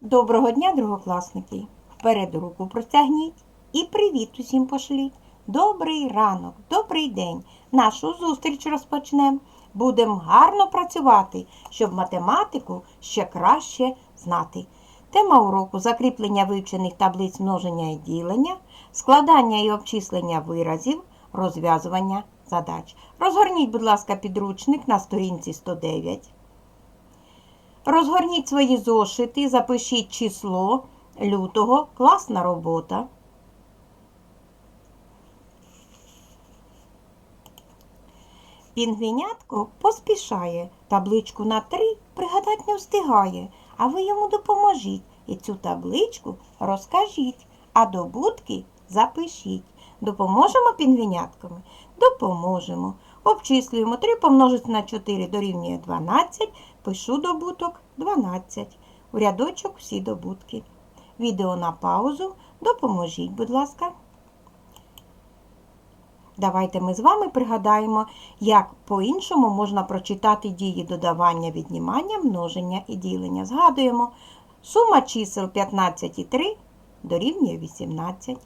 Доброго дня, другокласники! Вперед руку простягніть і привіт усім пошліть. Добрий ранок, добрий день. Нашу зустріч розпочнемо. Будемо гарно працювати, щоб математику ще краще знати. Тема уроку закріплення вивчених таблиць множення і ділення, складання і обчислення виразів, розв'язування задач. Розгорніть, будь ласка, підручник на сторінці 109. Розгорніть свої зошити, запишіть число лютого. Класна робота. Пінгвінятко поспішає, табличку на три пригадати не встигає, а ви йому допоможіть і цю табличку розкажіть, а добутки запишіть. Допоможемо пінгвінятками? Допоможемо. Обчислюємо 3 помножити на 4 дорівнює 12, пишу добуток 12. У рядочок всі добутки. Відео на паузу. Допоможіть, будь ласка. Давайте ми з вами пригадаємо, як по-іншому можна прочитати дії додавання, віднімання, множення і ділення. Згадуємо, сума чисел 15 і 3 дорівнює 18.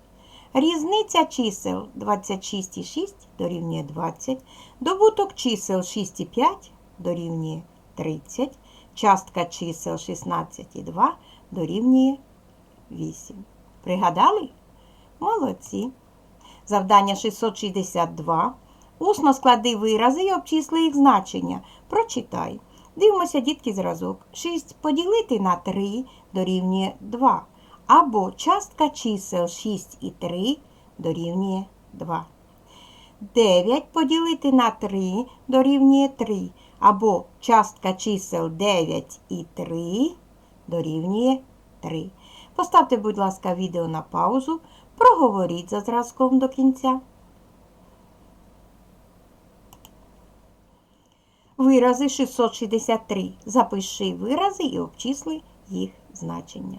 Різниця чисел 26 і 6 дорівнює 20. Добуток чисел 6 і 5 дорівнює 30. Частка чисел 16 і 2 дорівнює 8. Пригадали? Молодці. Завдання 662. Усно склади вирази і обчисли їх значення. Прочитай. Дивимося, дітки, зразок. 6 поділити на 3 дорівнює 2. Або частка чисел 6 і 3 дорівнює 2. 9 поділити на 3 дорівнює 3. Або частка чисел 9 і 3 дорівнює 3. Поставте, будь ласка, відео на паузу. Проговоріть за зразком до кінця. Вирази 663. Запиши вирази і обчисли їх значення.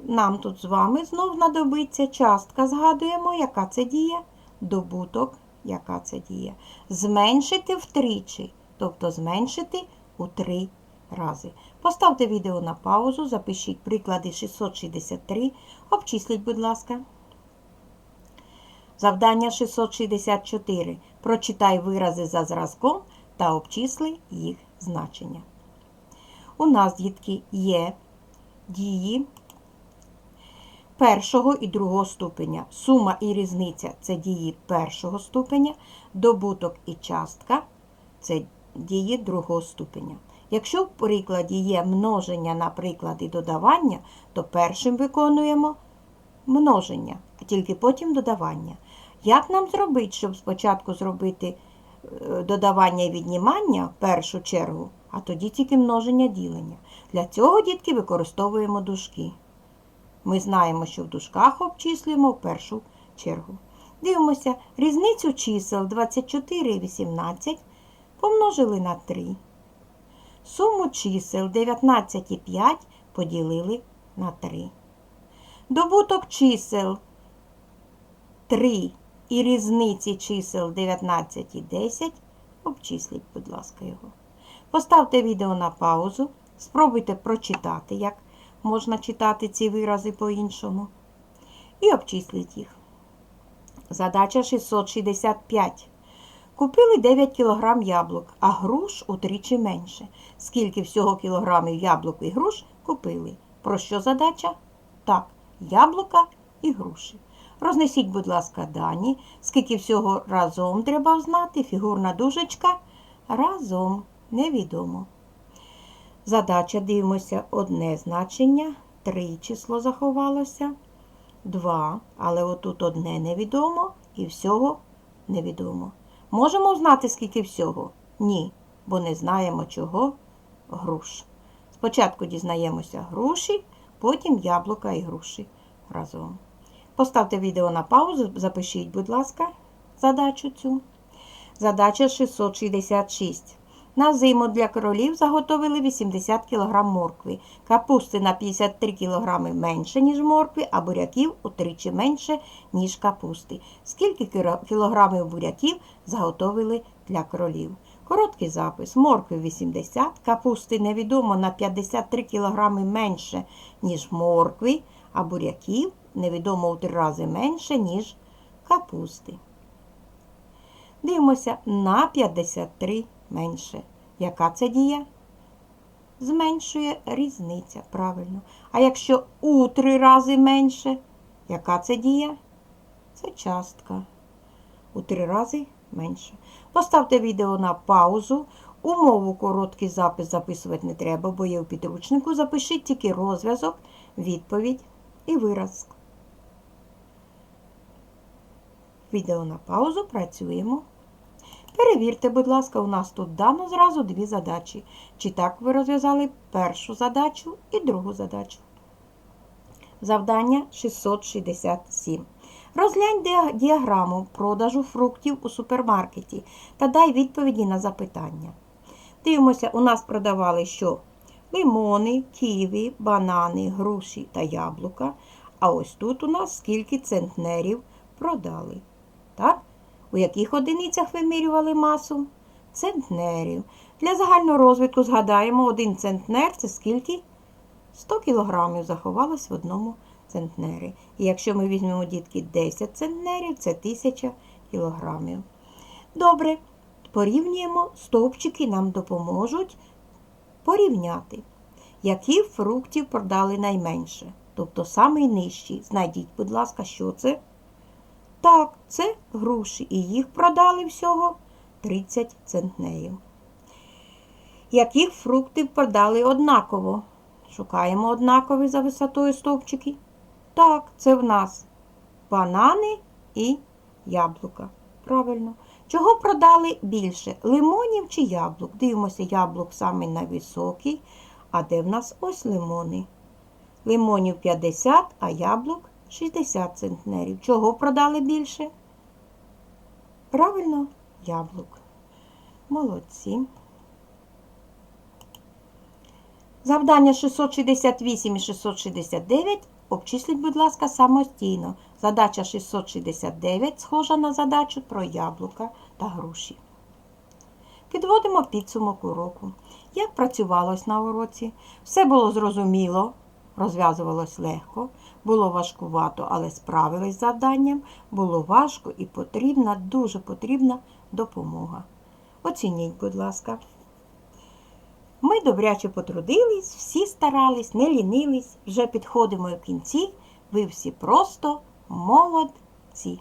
Нам тут з вами знов знадобиться частка. Згадуємо, яка це дія, добуток, яка це дія. Зменшити втричі, тобто зменшити у три рази. Поставте відео на паузу, запишіть приклади 663, обчисліть, будь ласка. Завдання 664. Прочитай вирази за зразком та обчисли їх значення. У нас, дітки, є дії першого і другого ступеня. Сума і різниця це дії першого ступеня, добуток і частка це дії другого ступеня. Якщо в прикладі є множення, наприклад, і додавання, то першим виконуємо множення, а тільки потім додавання. Як нам зробити, щоб спочатку зробити е, додавання і віднімання в першу чергу, а тоді тільки множення ділення? Для цього, дітки, використовуємо дужки. Ми знаємо, що в дужках обчислюємо в першу чергу. Дивимося, різницю чисел 24 і 18 помножили на 3. Суму чисел 19 і 5 поділили на 3. Добуток чисел 3 і різниці чисел 19 і 10. Обчисліть, будь ласка, його. Поставте відео на паузу. Спробуйте прочитати, як можна читати ці вирази по-іншому. І обчисліть їх. Задача 665. Купили 9 кг яблук, а груш утричі менше. Скільки всього кілограмів яблук і груш купили? Про що задача? Так, яблука і груші. Рознесіть, будь ласка, дані. Скільки всього разом треба знати, фігурна дужечка. Разом невідомо. Задача дивимося одне значення. Три число заховалося. Два, але отут одне невідомо і всього невідомо. Можемо знати, скільки всього? Ні, бо не знаємо чого груш. Спочатку дізнаємося груші, потім яблука і груші разом. Поставте відео на паузу, запишіть, будь ласка, задачу цю. Задача 666. На зиму для королів заготовили 80 кг моркви, капусти на 53 кг менше, ніж моркви, а буряків утричі менше, ніж капусти. Скільки кілограмів буряків заготовили для королів? Короткий запис. Моркви 80, капусти невідомо на 53 кг менше, ніж моркви, а буряків невідомо у три рази менше, ніж капусти. Дивимося на 53 менше. Яка це дія? Зменшує різниця, правильно. А якщо у три рази менше, яка це дія? Це частка. У три рази менше. Поставте відео на паузу. Умову короткий запис записувати не треба, бо є у підручнику. Запишіть тільки розв'язок, відповідь і вираз. Відео на паузу працюємо. Перевірте, будь ласка, у нас тут дано зразу дві задачі. Чи так ви розв'язали першу задачу і другу задачу. Завдання 667. Розглянь діаграму продажу фруктів у супермаркеті та дай відповіді на запитання. Дивимося, у нас продавали що? Лимони, ківі, банани, груші та яблука. А ось тут у нас скільки центнерів продали. Так? У яких одиницях вимірювали масу? Центнерів. Для загального розвитку згадаємо, один центнер це скільки? 100 кілограмів заховалось в одному центнері. І якщо ми візьмемо, дітки, 10 центнерів, це 1000 кілограмів. Добре, порівнюємо, стовпчики нам допоможуть порівняти, які фруктів продали найменше. Тобто самий нижчий. Знайдіть, будь ласка, що це? Так, це груші, і їх продали всього 30 центнерів. Яких фруктів продали однаково? Шукаємо однакові за висотою стовпчики. Так, це в нас банани і яблука. Правильно. Чого продали більше? Лимонів чи яблук? Дивимося, яблук саме найвисокий. А де в нас ось лимони? Лимонів 50, а яблук 60 центнерів. Чого продали більше? Правильно, яблук. Молодці. Завдання 668 і 669 обчисліть, будь ласка, самостійно. Задача 669 схожа на задачу про яблука та груші. Підводимо підсумок уроку. Як працювалось на уроці? Все було зрозуміло, розв'язувалось легко, було важкувато, але справились з завданням, було важко і потрібна, дуже потрібна допомога. Оцініть, будь ласка. Ми добряче потрудились, всі старались, не лінились, вже підходимо в кінці. Ви всі просто молодці.